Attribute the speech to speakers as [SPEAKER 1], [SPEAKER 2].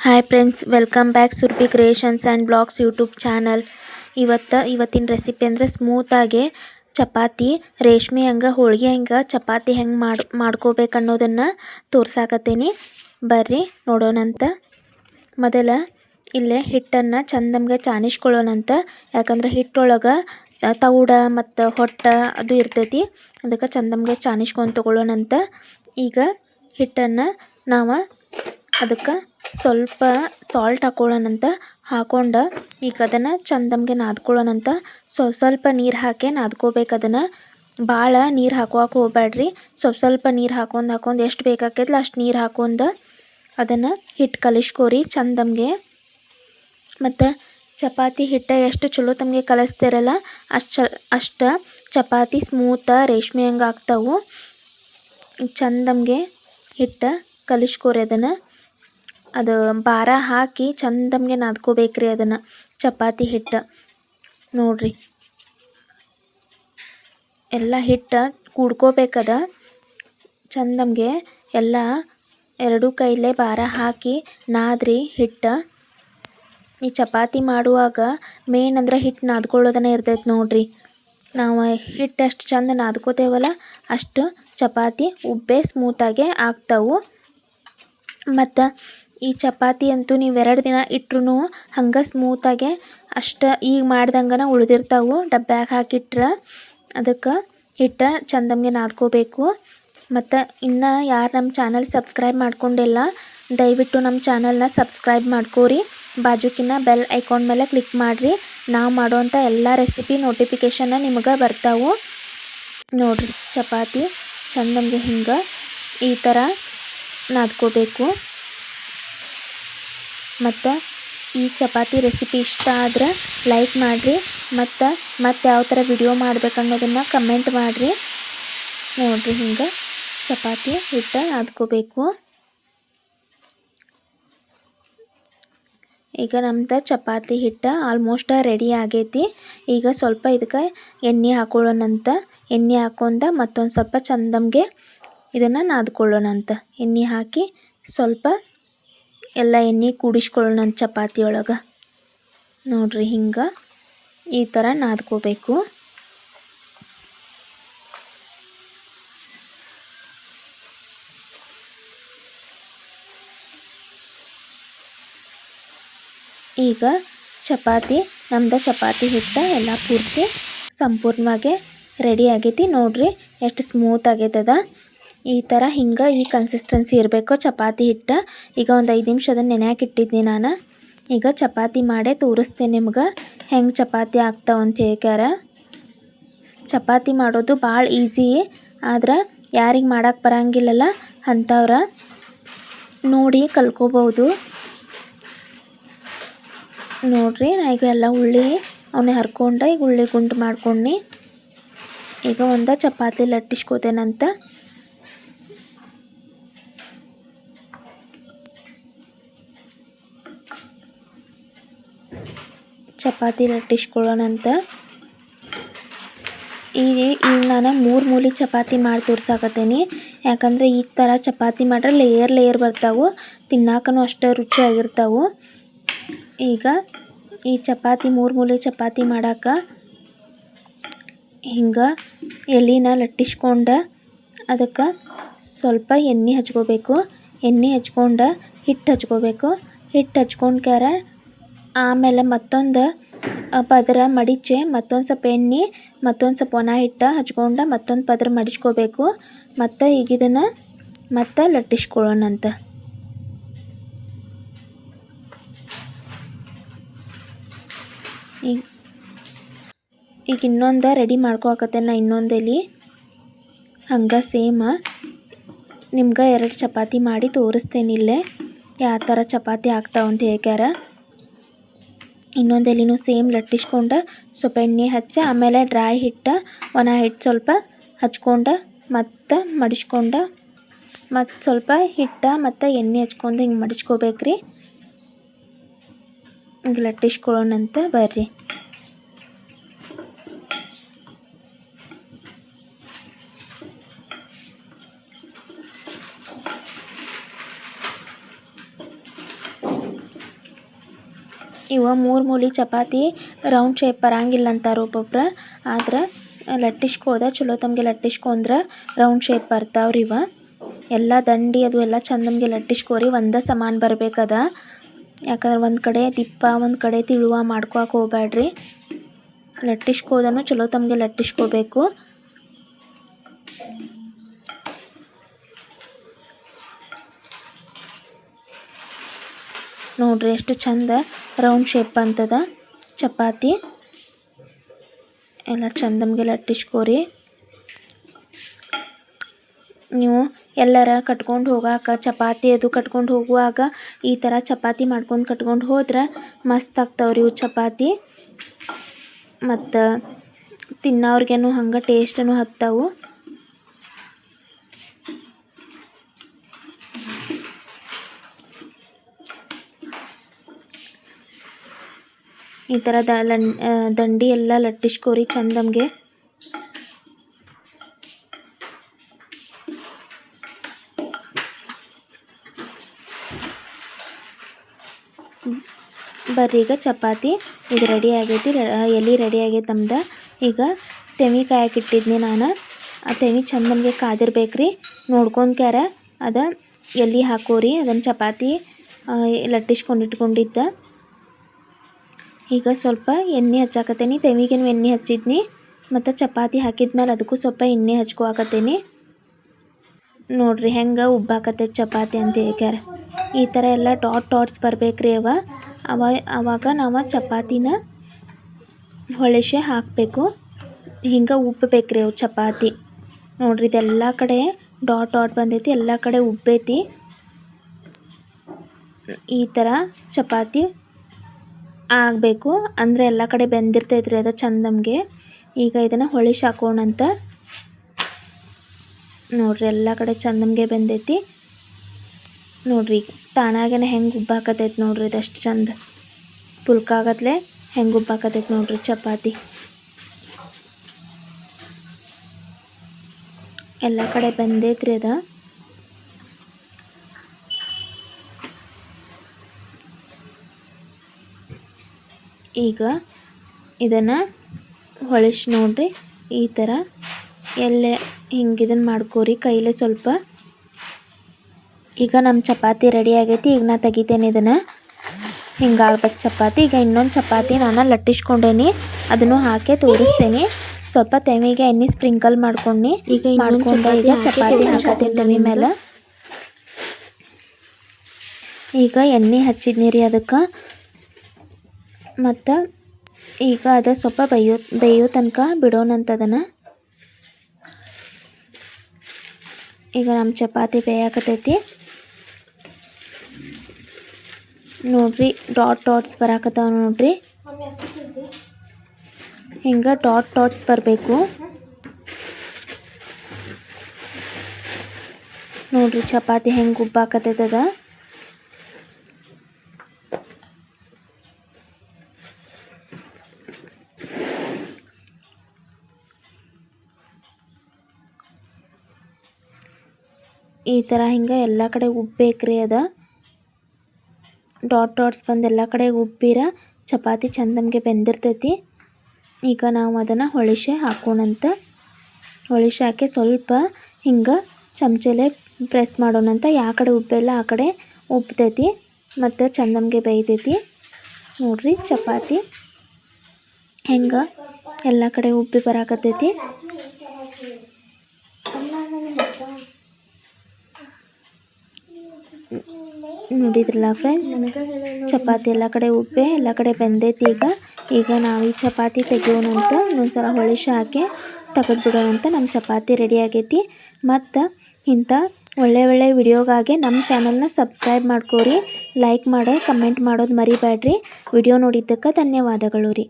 [SPEAKER 1] Hi friends welcome back Surbhi creations and blogs YouTube channel ಇವತ್ತು ಇವತ್ತಿನ recipe ಅಂದರೆ ಸ್ಮೂತಾಗೆ ಚಪಾತಿ, ರೇಷ್ಮೆ ಹಂಗೆ, ಹೋಳಿಗೆ ಹಂಗೆ, ಚಪಾತಿ ಹೆಂಗೆ ಮಾಡಿ, ಮಾಡ್ಕೋಬೇಕು ಅನ್ನೋದನ್ನು ತೋರ್ಸಾಕತ್ತೀನಿ. ಬರ್ರಿ ನೋಡೋಣಂತ ಮೊದಲ ಇಲ್ಲೇ ಹಿಟ್ಟನ್ನು ಚಂದಮ್ಗೆ ಚಾನಿಸ್ಕೊಳ್ಳೋಣಂತ ಯಾಕಂದ್ರೆ ಹಿಟ್ಟೊಳಗೆ ತೌಡ ಮತ್ತು ಹೊಟ್ಟ ಅದು ಇರ್ತೈತಿ, ಅದಕ್ಕೆ ಚಂದಮ್ಗೆ ಚಾನಿಸ್ಕೊಂಡು ತೊಗೊಳ್ಳೋಣಂತ ಈಗ ಹಿಟ್ಟನ್ನು ನಾವು ಅದಕ್ಕೆ ಸ್ವಲ್ಪ ಸಾಲ್ಟ್ ಹಾಕೊಳ್ಳೋಣಂತ ಹಾಕೊಂಡು ಈಗ ಅದನ್ನು ಚಂದಮ್ಗೆ ನಾದ್ಕೊಳ್ಳೋಣಂತ. ಸ್ವಲ್ಪ ಸ್ವಲ್ಪ ನೀರು ಹಾಕಿ ನಾದ್ಕೋಬೇಕು ಅದನ್ನು. ಭಾಳ ನೀರು ಹಾಕೋಕೆ ಹೋಗ್ಬೇಡ್ರಿ ಸ್ವಲ್ಪ ಸ್ವಲ್ಪ ನೀರು ಹಾಕೊಂಡು ಹಾಕೊಂಡು ಎಷ್ಟು ಬೇಕಾಕೈತಲ್ಲ ಅಷ್ಟು ನೀರು ಹಾಕೊಂಡು ಅದನ್ನು ಹಿಟ್ಟು ಕಲಿಸ್ಕೋರಿ ಚಂದಮ್ಗೆ. ಮತ್ತು ಚಪಾತಿ ಹಿಟ್ಟು ಎಷ್ಟು ಚಲೋ ತಮಗೆ ಕಲಿಸ್ತಿರಲ್ಲ ಅಷ್ಟು ಚ, ಅಷ್ಟು ಚಪಾತಿ ಸ್ಮೂತ ರೇಷ್ಮೆ ಹಂಗೆ ಆಗ್ತಾವು. ಚಂದಮ್ಗೆ ಹಿಟ್ಟು ಕಲಿಸ್ಕೋರಿ ಅದನ್ನು. ಅದು ಭಾರ ಹಾಕಿ ಚಂದಮ್ಗೆ ನಾದ್ಕೋಬೇಕ್ರಿ ಅದನ್ನು. ಚಪಾತಿ ಹಿಟ್ಟು. ನೋಡ್ರಿ. ಎಲ್ಲ ಹಿಟ್ಟು ಕೂಡ್ಕೋಬೇಕದ. ಚಂದಮ್ಗೆ ಎಲ್ಲ ಎರಡು ಕೈಲೇ ಭಾರ ಹಾಕಿ ನಾದ್ರಿ ಹಿಟ್ಟು. ಈ ಚಪಾತಿ ಮಾಡುವಾಗ ಮೇನ್ ಅಂದ್ರೆ ಹಿಟ್ಟು ನಾದ್ಕೊಳ್ಳೋದನ್ನ ಇರ್ತೈತೆ ನೋಡ್ರಿ. ನಾವು ಹಿಟ್ಟು ಎಷ್ಟು ಚಂದ ನಾದ್ಕೋತೇವಲ್ಲ, ಅಷ್ಟು ಚಪಾತಿ ಉಬ್ಬೆ ಸ್ಮೂತಾಗೆ ಆಗ್ತಾವು. ಮತ್ತು ಈ ಚಪಾತಿ ಅಂತೂ ನೀವು ಎರಡು ದಿನ ಇಟ್ರೂ ಹಂಗೆ ಸ್ಮೂತಾಗೆ ಅಷ್ಟು ಈಗ ಮಾಡ್ದಂಗನ ಉಳಿದಿರ್ತಾವು. ಡಬ್ಬ್ಯಾಗ ಹಾಕಿಟ್ರೆ ಅದಕ್ಕೆ ಹಿಟ್ಟು ಚಂದಮ್ಗೆ ನಾದ್ಕೋಬೇಕು. ಮತ್ತು ಇನ್ನು ಯಾರು ನಮ್ಮ ಚಾನಲ್ ಸಬ್ಸ್ಕ್ರೈಬ್ ಮಾಡ್ಕೊಂಡಿಲ್ಲ, ದಯವಿಟ್ಟು ನಮ್ಮ ಚಾನಲ್ನ ಸಬ್ಸ್ಕ್ರೈಬ್ ಮಾಡ್ಕೋರಿ. ಬಾಜುಕಿನ ಬೆಲ್ ಐಕಾನ್ ಮೇಲೆ ಕ್ಲಿಕ್ ಮಾಡಿರಿ. ನಾವು ಮಾಡೋವಂಥ ಎಲ್ಲ ರೆಸಿಪಿ ನೋಟಿಫಿಕೇಷನ್ನ ನಿಮಗೆ ಬರ್ತಾವು. ನೋಡಿರಿ, ಚಪಾತಿ ಚಂದಂಗೆ ಹಿಂಗೆ ಈ ಥರ ನಾದ್ಕೋಬೇಕು. ಮತ್ತು ಈ ಚಪಾತಿ ರೆಸಿಪಿ ಇಷ್ಟ ಆದ್ರೆ ಲೈಕ್ ಮಾಡಿರಿ ಮತ್ತು ಮತ್ತು ಯಾವ ಥರ ವಿಡಿಯೋ ಮಾಡ್ಬೇಕನ್ನೋದನ್ನು ಕಮೆಂಟ್ ಮಾಡಿರಿ. ನೋಡಿರಿ ಹಿಂಗೆ ಚಪಾತಿ ಹಿಟ್ಟು ನಾದ್ಕೋಬೇಕು ಈಗ ನಮ್ದು ಚಪಾತಿ ಹಿಟ್ಟು ಆಲ್ಮೋಸ್ಟ್ ರೆಡಿ ಆಗೈತಿ. ಈಗ ಸ್ವಲ್ಪ ಇದಕ್ಕೆ ಎಣ್ಣೆ ಹಾಕೊಳ್ಳೋಣಂತ ಎಣ್ಣೆ ಹಾಕೊಂಡ ಮತ್ತೊಂದು ಸ್ವಲ್ಪ ಚಂದಮ್ಗೆ ಇದನ್ನು ನಾದ್ಕೊಳ್ಳೋಣಂತ ಎಣ್ಣೆ ಹಾಕಿ ಸ್ವಲ್ಪ ಎಲ್ಲ ಎಣ್ಣೆ ಕೂಡಿಸ್ಕೊಳ್ಳೋಣ ಚಪಾತಿ ಒಳಗೆ. ನೋಡ್ರಿ ಹಿಂಗೆ ಈ ಥರ ನಾದ್ಕೋಬೇಕು. ಈಗ ಚಪಾತಿ, ನಮ್ದು ಚಪಾತಿ ಹಿಟ್ಟ ಎಲ್ಲ ಪೂರ್ತಿ ಸಂಪೂರ್ಣವಾಗಿ ರೆಡಿ ಆಗೈತಿ. ನೋಡ್ರಿ, ಎಷ್ಟು ಸ್ಮೂತ್ ಆಗೈತದ. ಈ ಥರ ಹಿಂಗೆ ಈ ಕನ್ಸಿಸ್ಟೆನ್ಸಿ ಇರಬೇಕು. ಚಪಾತಿ ಹಿಟ್ಟು ಈಗ ಒಂದು ಐದು ನಿಮಿಷ ಅದನ್ನು ನೆನೆಯಾಕೆ ಇಟ್ಟಿದ್ನಿ ನಾನು. ಈಗ ಚಪಾತಿ ಮಾಡೇ ತೋರಿಸ್ತೇನೆ ನಿಮ್ಗೆ. ಹೆಂಗೆ ಚಪಾತಿ ಆಗ್ತಾವ ಅಂತ ಹೇಳ್ಕ್ಯಾರ. ಚಪಾತಿ ಮಾಡೋದು ಭಾಳ ಈಸಿ, ಆದ್ರೆ ಯಾರಿಗೆ ಮಾಡೋಕ್ಕೆ ಬರಂಗಿಲ್ಲಲ್ಲ ಅಂಥವ್ರ ನೋಡಿ ಕಲ್ಕೋಬೋದು ನೋಡ್ರಿ ನಾ ಈಗ ಎಲ್ಲ ಉಳ್ಳಿ ಅವನ್ನೇ ಹರ್ಕೊಂಡು ಈಗ ಉಳ್ಳಿ ಗುಂಡು ಮಾಡ್ಕೊಂಡು ಈಗ ಒಂದು ಚಪಾತಿ ಲಟ್ಟಿಸ್ಕೋತೇನಂತ. ಚಪಾತಿ ಲಟ್ಟಿಸ್ಕೊಳ್ಳೋಣಂತ ಈ ಈಗ ನಾನು ಮೂರು ಮೂಲಿ ಚಪಾತಿ ಮಾಡಿ ತೋರ್ಸಾಕತ್ತೇನಿ. ಯಾಕಂದರೆ ಈ ಥರ ಚಪಾತಿ ಮಾಡ್ರೆ ಲೇಯರ್ ಲೇಯರ್ ಬರ್ತಾವೆ. ತಿನ್ನಾಕನು ಅಷ್ಟೇ ರುಚಿಯಾಗಿರ್ತಾವೆ ಈಗ ಈ ಚಪಾತಿ, ಮೂರು ಮೂಲಿ ಚಪಾತಿ ಮಾಡಾಕ ಹಿಂಗೆ ಎಲೆನ ಲಟ್ಟಿಸ್ಕೊಂಡು ಅದಕ್ಕೆ ಸ್ವಲ್ಪ ಎಣ್ಣೆ ಹಚ್ಕೋಬೇಕು. ಎಣ್ಣೆ ಹಚ್ಕೊಂಡು ಹಿಟ್ಟು ಹಚ್ಕೋಬೇಕು. ಹಿಟ್ಟು ಹಚ್ಕೊಂಡ್ಕ್ಯಾರ ಆಮೇಲೆ ಮತ್ತೊಂದು ಪದರ ಮಡಿಚೆ ಮತ್ತೊಂದು ಸ್ವಲ್ಪ ಎಣ್ಣೆ ಮತ್ತೊಂದು ಸ್ವಲ್ಪ ಒಣ ಹಿಟ್ಟು ಹಚ್ಕೊಂಡು ಮತ್ತೊಂದು ಪದರ ಮಡಿಚ್ಕೋಬೇಕು. ಮತ್ತು ಈಗ ಇದನ್ನು ಮತ್ತೆ ಲಟ್ಟಿಸ್ಕೊಳ್ಳೋಣಂತ. ಈಗ ಈಗ ಇನ್ನೊಂದು ರೆಡಿ ನಾ ಇನ್ನೊಂದಲ್ಲಿ ಹಂಗೆ ಸೇಮ ನಿಮ್ಗೆ ಎರಡು ಚಪಾತಿ ಮಾಡಿ ತೋರಿಸ್ತೇನೆ ಇಲ್ಲೇ ಯಾವ ಥರ ಚಪಾತಿ ಆಗ್ತಾವ ಅಂತ ಹೇಳ್ಕ್ಯಾರ. ಇನ್ನೊಂದು ಎಲೆನೂ ಸೇಮ್ ಲಟ್ಟಿಸ್ಕೊಂಡು ಸ್ವಲ್ಪ ಎಣ್ಣೆ ಹಚ್ಚ, ಆಮೇಲೆ ಡ್ರೈ ಹಿಟ್ಟ, ಒಣ ಹಿಟ್ಟು ಸ್ವಲ್ಪ ಹಚ್ಕೊಂಡು ಮತ್ತು ಮಡಿಚ್ಕೊಂಡು ಮತ್ತು ಸ್ವಲ್ಪ ಹಿಟ್ಟು ಮತ್ತು ಎಣ್ಣೆ ಹಚ್ಕೊಂಡು ಹಿಂಗೆ ಮಡಿಚ್ಕೋಬೇಕ್ರಿ. ಹಿಂಗೆ ಲಟ್ಟಿಸ್ಕೊಳ್ಳೋಣಂತ ಬರ್ರಿ. ಮೂರು ಮೂಲೆ ಚಪಾತಿ ರೌಂಡ್ ಶೇಪ್ ಬರಂಗಿಲ್ಲ ಅಂತಾರೆ ಒಬ್ಬೊಬ್ರು. ಆದ್ರೆ ಲಟ್ಟಿಸ್ಕೋದ ಚಲೋ ತಮಗೆ ಲಟ್ಟಿಸ್ಕೊಂಡ್ರೆ ರೌಂಡ್ ಶೇಪ್ ಬರ್ತಾವ್ರಿ ಇವ. ಎಲ್ಲ ದಂಡಿ ಅದು ಎಲ್ಲ ಚಂದಂಗೆ ಲಟ್ಟಿಸ್ಕೋರಿ ಒಂದೇ ಸಮಾನ ಬರಬೇಕದ. ಯಾಕಂದ್ರೆ ಒಂದು ಕಡೆ ದಿಪ್ಪ, ಒಂದು ಕಡೆ ತಿಳುವ ಮಾಡ್ಕೊಳಕ್ಕೆ ಹೋಗ್ಬೇಡ್ರಿ ಲಟ್ಟಿಸ್ಕೋದನು ಚಲೋ ತಮಗೆ ಲಟ್ಟಿಸ್ಕೋಬೇಕು. ನೋಡ್ರಿ ಎಷ್ಟು ಚಂದ ರೌಂಡ್ ಶೇಪ್ ಅಂತದ. ಚಪಾತಿ. ಎಲ್ಲ ಚಂದಮ್ಗೆ ಲಟ್ಟಿಸ್ಕೋರಿ. ನೀವು ಎಲ್ಲರ ಕಟ್ಕೊಂಡು ಹೋಗಾಕ, ಚಪಾತಿ ಅದು ಕಟ್ಕೊಂಡು ಹೋಗುವಾಗ ಈ ಥರ ಚಪಾತಿ ಮಾಡ್ಕೊಂಡು ಕಟ್ಕೊಂಡು ಹೋದ್ರೆ ಮಸ್ತ್ ಆಗ್ತಾವ್ರಿ ಇವು ಚಪಾತಿ. ಮತ್ತು ತಿನ್ನೋರ್ಗೇನು ಹಂಗೆ ಟೇಸ್ಟನು ಹತ್ತವು. ಈ ಥರ ದಂಡಿ ಎಲ್ಲ ಲಟ್ಟಿಸ್ಕೋರಿ ಚಂದಮ್ಗೆ. ಬರ್ರಿ, ಈಗ ಚಪಾತಿ. ಇದು ರೆಡಿ ಆಗೈತಿ ಎಲ್ಲಿ ಎಲೆ ರೆಡಿ ಆಗೈತೆ ನಮ್ದು. ಈಗ ಕಾಯಕ್ಕೆ ಇಟ್ಟಿದ್ನಿ ನಾನು. ಆ ತೆಮಿ ನಮಗೆ ಕಾದಿರ್ಬೇಕ್ರಿ ನೋಡ್ಕೊಂಡ್ಕ್ಯಾರ ಅದ ಎಲ್ಲಿ ಹಾಕೋರಿ ಅದನ್ನು ಚಪಾತಿ ಲಟ್ಟಿಸ್ಕೊಂಡು ಇಟ್ಕೊಂಡಿದ್ದ. ಈಗ ಸ್ವಲ್ಪ ಎಣ್ಣೆ ಹಚ್ಚಾಕತ್ತೀನಿ. ತೆಮಿಗೇನು ಎಣ್ಣೆ ಹಚ್ಚಿದ್ನಿ. ಮತ್ತು ಚಪಾತಿ ಹಾಕಿದ ಮೇಲೆ ಅದಕ್ಕೂ ಸ್ವಲ್ಪ ಎಣ್ಣೆ ಹಚ್ಕೋಕತ್ತೀನಿ ನೋಡ್ರಿ ಹೆಂಗೆ ಉಬ್ಬಾಕತ್ತೈತೆ ಚಪಾತಿ ಅಂತ ಹೇಳ್ಯಾರ ಈ ಥರ ಎಲ್ಲ ಡಾಟ್ ಡಾಟ್ಸ್ ಬರಬೇಕ್ರಿ ಅವ. ಅವ ಅವಾಗ ನಾವು ಚಪಾತಿನ ಹೊಳೆಸೆ ಹಾಕಬೇಕು. ಹಿಂಗೆ ಉಬ್ಬಬೇಕ್ರಿ ಅವು ಚಪಾತಿ. ನೋಡ್ರಿ ಇದೆಲ್ಲ ಕಡೆ ಡಾಟ್ ಡಾಟ್ ಬಂದೈತಿ. ಎಲ್ಲ ಕಡೆ ಉಬ್ಬೈತಿ. ಈ ಥರ ಚಪಾತಿ ಆಗಬೇಕು. ಅಂದರೆ ಎಲ್ಲ ಕಡೆ ಬೆಂದಿರ್ತೈತ್ರಿ ಅದು ಚಂದಮ್ಗೆ. ಈಗ ಇದನ್ನು ಹೊಳಿಸಿ ಹಾಕೋಣಂತ ನೋಡ್ರಿ ಎಲ್ಲ ಕಡೆ ಚಂದಮ್ಗೆ ಬೆಂದೈತಿ. ನೋಡ್ರಿ ಈಗ ತಾನಾಗೇನೆ ಹೆಂಗೆ ಉಬ್ಬಾಕತೈತಿ ನೋಡ್ರಿ ಇದಷ್ಟು ಚಂದ. ಪುಲ್ಕಾಗತ್ಲೆ ಹೆಂಗೆ ಉಬ್ಬಾಕತೈತಿ ನೋಡ್ರಿ ಚಪಾತಿ. ಎಲ್ಲ ಕಡೆ ಬೆಂದೈತ್ರಿ ಅದ. ಈಗ ಇದನ್ನು ಹೊಳಿಸಿ ನೋಡ್ರಿ. ಈ ಥರ ಎಲ್ಲೇ ಹಿಂಗೆ ಇದನ್ನು ಮಾಡ್ಕೋರಿ. ಕೈಲೇ ಸ್ವಲ್ಪ ಈಗ ನಮ್ಮ ಚಪಾತಿ ರೆಡಿ ಆಗೈತಿ. ಈಗ ನಾ ತೆಗಿತೇನೆ ಇದನ್ನು. ಹಿಂಗಾಗ್ಬೇಕು ಚಪಾತಿ. ಈಗ ಇನ್ನೊಂದು ಚಪಾತಿ ನಾನು ಲಟ್ಟಿಸ್ಕೊಂಡೇನಿ. ಅದನ್ನು ಹಾಕಿ ತೋರಿಸ್ತೇನೆ. ಸ್ವಲ್ಪ ತೆಮಿಗೆ ಎಣ್ಣೆ ಸ್ಪ್ರಿಂಕಲ್ ಮಾಡ್ಕೊಂಡು
[SPEAKER 2] ಈಗ
[SPEAKER 1] ಮಾಡ್ಕೊಂಡು ಈಗ
[SPEAKER 2] ಚಪಾತಿ
[SPEAKER 1] ಹಾಕತ್ತೇನೆ
[SPEAKER 2] ಹಾಕಿ
[SPEAKER 1] ಹಾಕತ್ತೀನಿ ತೆಮಿ ಮೇಲೆ. ಈಗ ಎಣ್ಣೆ ಹಚ್ಚಿದ್ನಿ ರೀ ಅದಕ್ಕೆ. ಮತ್ತು ಈಗ ಅದು ಸ್ವಲ್ಪ ಬೇಯೋ ಬೇಯೋ ತನಕ ಬಿಡೋಣಂತದನ್ನು ಈಗ ನಮ್ಮ ಚಪಾತಿ ಬೇಯಾಕತೈತಿ. ನೋಡ್ರಿ, ಡಾಟ್ ಡಾಟ್ಸ್ ಬರಾಕತ್ತಾವ ನೋಡ್ರಿ. ಹಿಂಗೆ ಡಾಟ್ ಡಾಟ್ಸ್ ಬರಬೇಕು. ನೋಡ್ರಿ, ಚಪಾತಿ ಹೆಂಗೆ ಉಬ್ಬಾಕತೈತದ. ಈ ಥರ ಹಿಂಗೆ ಎಲ್ಲ ಕಡೆ ಉಬ್ಬೇಕ್ರಿ ಅದ. ಡಾಟ್ ಡಾಟ್ಸ್ ಬಂದು ಎಲ್ಲ ಕಡೆ ಉಬ್ಬಿರ ಚಪಾತಿ ಚಂದಮ್ಗೆ ಬೆಂದಿರ್ತೈತಿ. ಈಗ ನಾವು ಅದನ್ನು ಹೊಳಿಶೆ ಹಾಕೋಣಂತ. ಹೊಳಿಶೆ ಹಾಕಿ ಸ್ವಲ್ಪ ಹಿಂಗೆ ಚಮಚಲೆ ಪ್ರೆಸ್ ಮಾಡೋಣಂತ. ಯಾವ ಕಡೆ ಉಬ್ಬೆಲ್ಲ ಆ ಕಡೆ ಉಬ್ತೈತಿ. ಮತ್ತು ಚಂದಮ್ಗೆ ಬೇಯ್ತೈತಿ. ನೋಡ್ರಿ ಚಪಾತಿ. ಹೆಂಗೆ ಎಲ್ಲ ಕಡೆ ಉಬ್ಬಿ ಬರಾಕತ್ತೈತಿ. ನೋಡಿದ್ರಲ್ಲ ಫ್ರೆಂಡ್ಸ್ ಚಪಾತಿ ಎಲ್ಲ ಕಡೆ ಉಬ್ಬೆ ಎಲ್ಲ ಕಡೆ ಬೆಂದೈತಿ ಈಗ ಈಗ ನಾವು ಈ ಚಪಾತಿ ತೆಗಿಯೋಣಂತ ಇನ್ನೊಂದ್ಸಲ ಹೊಳಿಶ ಹಾಕಿ ತೆಗೆದ್ಬಿಡೋಣಂತ ನಮ್ಮ ಚಪಾತಿ ರೆಡಿ ಆಗೈತಿ. ಮತ್ತು ಇಂಥ ಒಳ್ಳೆ ಒಳ್ಳೆ ವಿಡಿಯೋಗಾಗಿ ನಮ್ಮ ಚಾನಲ್ನ ಸಬ್ಸ್ಕ್ರೈಬ್ ಮಾಡ್ಕೋರಿ ಲೈಕ್ ಮಾಡಿ ಕಮೆಂಟ್ ಮಾಡೋದು ಮರಿಬೇಡ್ರಿ ವಿಡಿಯೋ ನೋಡಿದ್ದಕ್ಕೆ ಧನ್ಯವಾದಗಳು ರೀ.